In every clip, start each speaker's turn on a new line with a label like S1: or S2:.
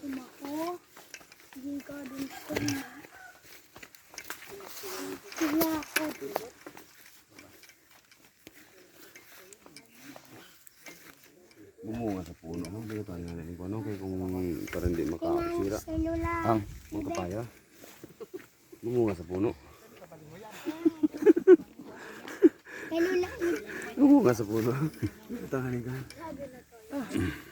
S1: Uma ko. Hindi ka ko. Sila ako.
S2: Bumunga sa puno. Ano ba tayo na rin ano kay kung para hindi makasira.
S1: Selula.
S2: Ang mga kapaya. Bumunga sa puno. Bumunga sa puno. Tanganin ka.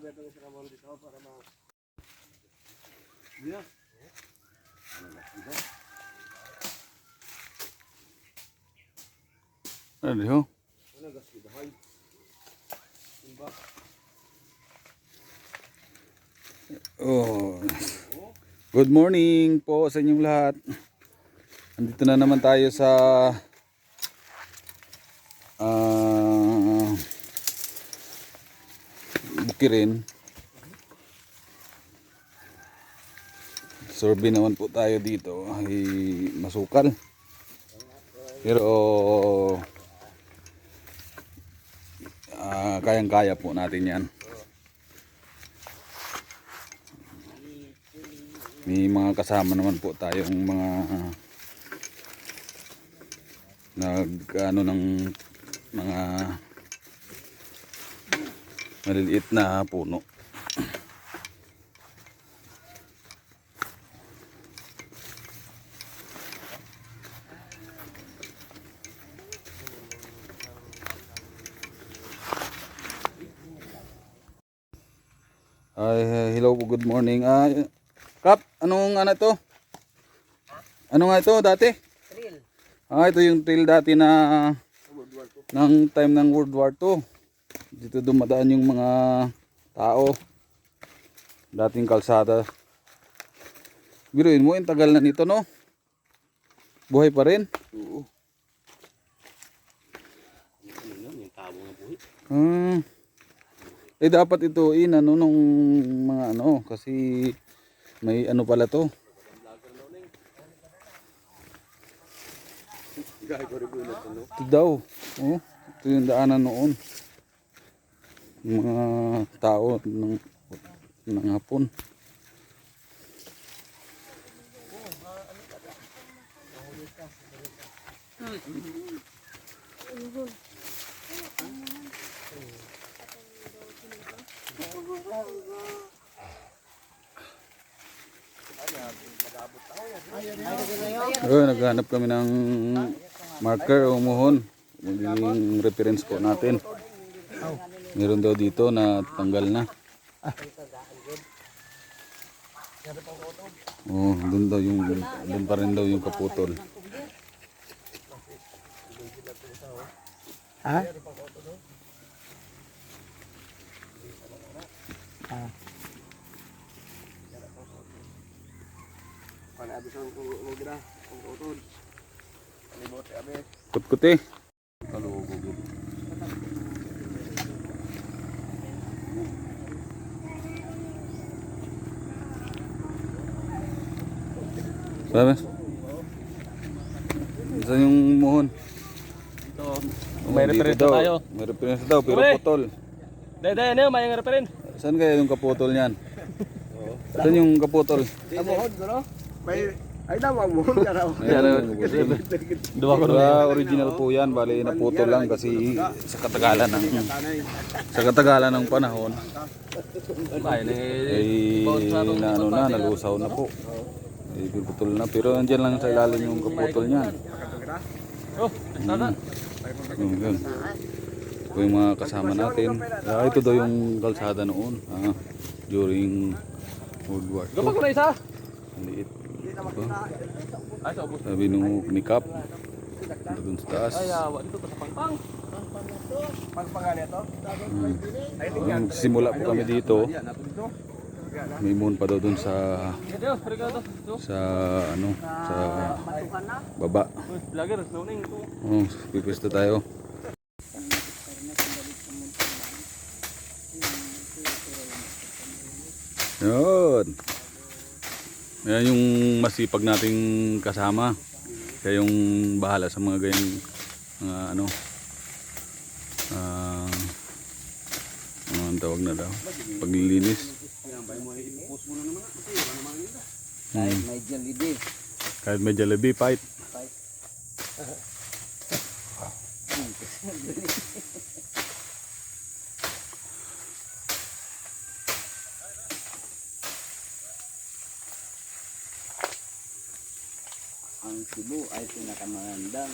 S2: Layot layot gali ni.
S3: Pagkala mo patag.
S2: Ano na kay. Ano? Oh. Good morning po sa inyong lahat. Andito na naman tayo sa Bukirin. Survey naman po tayo dito. Ay masukal. Pero ah, kayang-kaya po natin 'yan. May mga kasama naman po tayong mga nag ano ng mga maliliit na puno. Ay, hello po, good morning. Ah, Kap, anong ano to? Ano nga ito dati?
S3: Trail.
S2: Ah, ito yung trail dati na ng time ng World War II. Dito dumadaan yung mga tao. Dating kalsada. Biruin mo, yung tagal na nito, no? Buhay pa rin? Oo. Ah. Eh dapat ito in ano nung mga ano kasi may ano pala to. Ito daw. Oh, ito yung daanan noon. Mga tao ng, ng hapon. Oh, naghanap kami ng marker o muhon. Magiging reference po natin. Meron daw dito na tanggal na. Oh, doon daw yung doon pa rin daw yung kaputol.
S3: Ha? Ah.
S2: Kutkuti. Sabi? Saan yung muhon?
S4: Ito.
S2: Oh,
S4: May
S2: dito
S4: reference
S2: daw.
S4: tayo.
S2: May reference daw, pero
S4: Ore!
S2: putol.
S4: Dahil dahil ano, may reference.
S2: Saan kaya yung kaputol niyan? Saan yung kaputol?
S3: Amuhod ko no? May ay daw amuhod ka raw.
S2: Ayan, yung kaputol.
S4: Dua ko
S2: Diba, original po yan, bali naputol lang kasi sa katagalan ng sa katagalan ng panahon
S4: Ay, ni
S2: ay na ano na nalusaw na po. Puputol na pero nandiyan lang sa ilalim yung kaputol niyan.
S4: Oh, sana.
S2: Yun, yun. Ito yung mga kasama natin. Ah, ito daw yung kalsada noon. Ah, during World War II.
S4: Gapag ko na isa.
S2: Ang liit. Ito.
S4: Ubos.
S2: Sabi nung ni Cap. Ito dun sa taas.
S4: Ay, awa dito sa pangpang.
S3: Pagpangan ito. Ay, tingnan.
S2: Ang simula po kami dito. May moon pa daw dun sa sa ano sa baba. Oh, pipista tayo. Yun. Yan yung masipag nating kasama. Siya yung bahala sa mga ganyang mga ano ah ano ang tawag na daw paglilinis
S5: Kahit may Jollibee.
S2: kahit may Jollibee fight
S5: Ang Cebu ay pinakamagandang,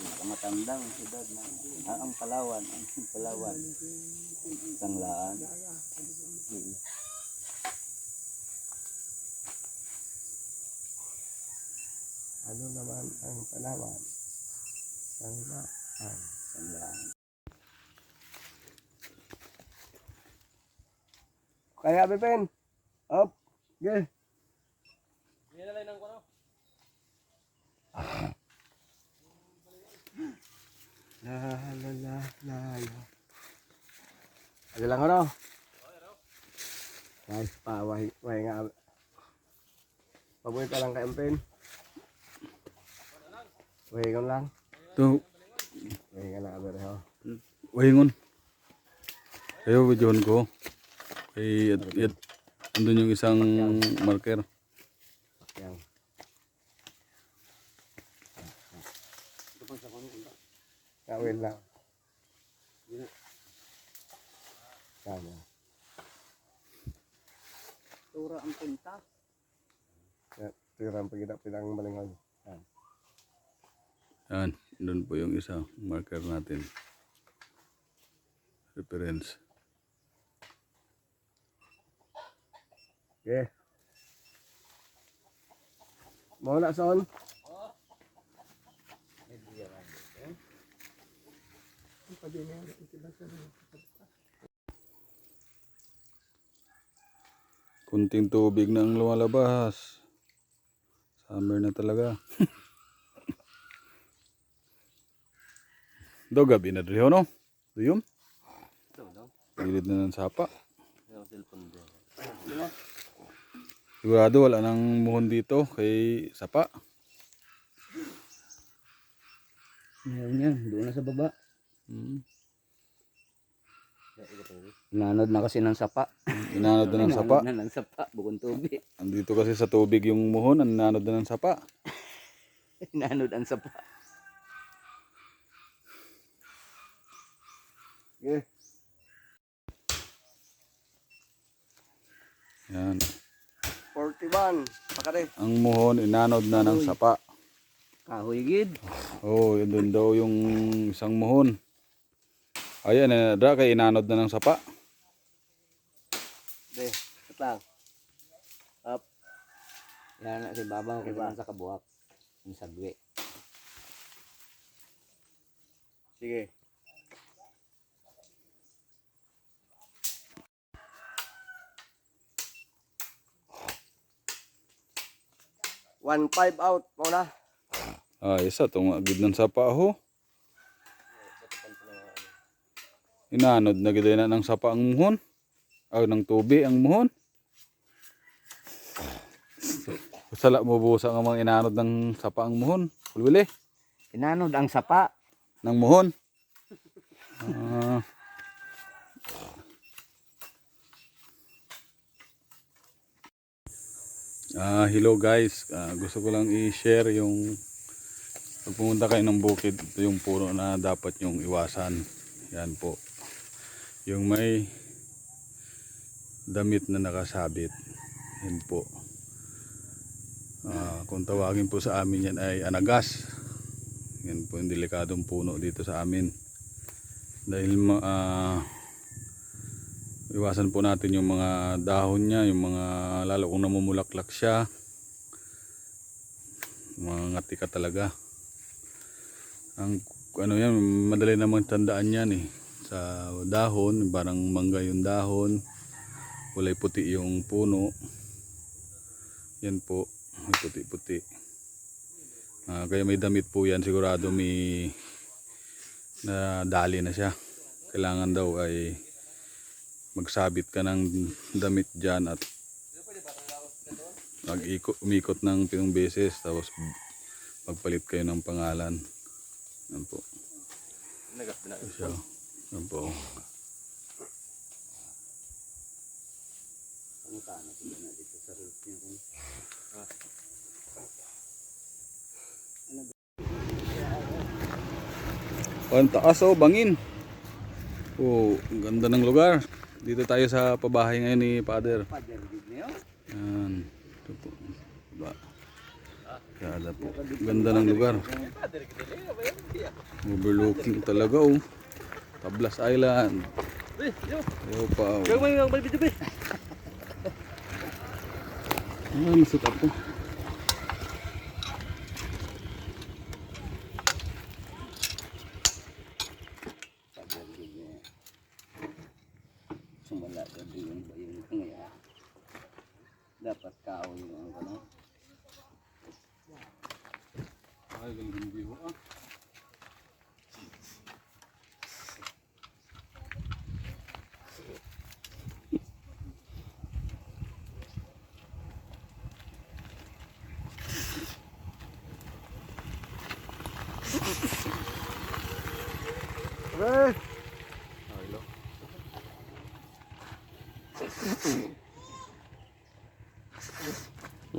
S5: pinakamatandang siyudad na ah, ang Palawan, ang Palawan. Sanglaan.
S3: Ano naman ang Palawan? Sanglaan.
S5: Sanglaan.
S3: Kaya, Bepin. Up. Okay.
S4: Hindi na lang ko no.
S3: La la la la la. Ano lang ano? Guys, pa wahi wahi nga. Pabuhay ka lang kay Ampin. Wahi ka lang.
S2: to
S3: Wahi ka lang aber ho.
S2: wahingon ayo videohan ko kay at, at, andun yung isang marker
S3: Yang. Kawin lang. Kaya.
S5: Tura ang punta.
S3: Tirang pagkita pinang malingon.
S2: yan doon po yung isa marker natin reference
S3: Okay. Mau nak son?
S2: kunting tubig na ang lumalabas summer na talaga do gabi na dito no duyom pilit na ng sapa sigurado wala nang muhon dito kay sapa
S5: Meron yan, doon na sa baba.
S2: hmm.
S5: Nanod na kasi ng sapa.
S2: inanod na ng sapa
S5: Nanod na ng sapa, bukong tubig.
S2: andito kasi sa tubig yung muhon ang nanod na ng sapa
S5: Nanod ang sapa.
S3: Okay.
S2: yan
S3: 41. Pakare.
S2: ang muhon inanod na ng sapa
S5: Kahoy gid.
S2: Oh, yun doon daw yung isang muhon. Ayan, eh, da kay inanod na ng sapa.
S5: Be, ito lang. Up. Yan na si Babaw kung saan sa kabuhak. Yung sagwi.
S3: Sige. One five out muna.
S2: Ah, isa tong agid ng sapa ho. Inanod na gid na ng sapa ang muhon. Ah, ng tubi ang muhon. Sala mo busa nga mga inanod ng sapa ang muhon. Ulwili
S5: Tinanod ang sapa.
S2: ng muhon. Ah. Ah, hello guys. Ah, gusto ko lang i-share yung pag pumunta kayo ng bukid, ito yung puno na dapat yung iwasan. Yan po. Yung may damit na nakasabit. Yan po. Ah, kung tawagin po sa amin yan ay anagas. Yan po yung delikadong puno dito sa amin. Dahil ah, iwasan po natin yung mga dahon niya, yung mga lalo kung namumulaklak siya. Mga ngati ka talaga. Ang ano yan, madali namang tandaan yan eh. Sa dahon, parang mangga yung dahon. Kulay puti yung puno. Yan po, may puti-puti. Ah, kaya may damit po yan, sigurado may na dali na siya. Kailangan daw ay magsabit ka ng damit dyan at mag-ikot, umikot ng pitong beses tapos magpalit kayo ng pangalan. Yan po. Siya. Yan po. Ang taas oh, bangin. Oh, ang ganda ng lugar. Dito tayo sa pabahay ngayon ni Father. Yan. Ito po. Ba. Kada po. Ganda ng lugar. Overlooking talaga oh. Tablas Island. Ayaw pa oh.
S4: Gawin mo yung video ba?
S2: Ah, masut ako.
S5: Sumala ka yung ba yung kaya. Dapat kao yung ano.
S2: Ay, galing view ah.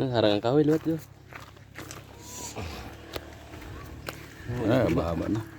S4: Harang ang kawil, what yun?
S2: Ah, mahaba na.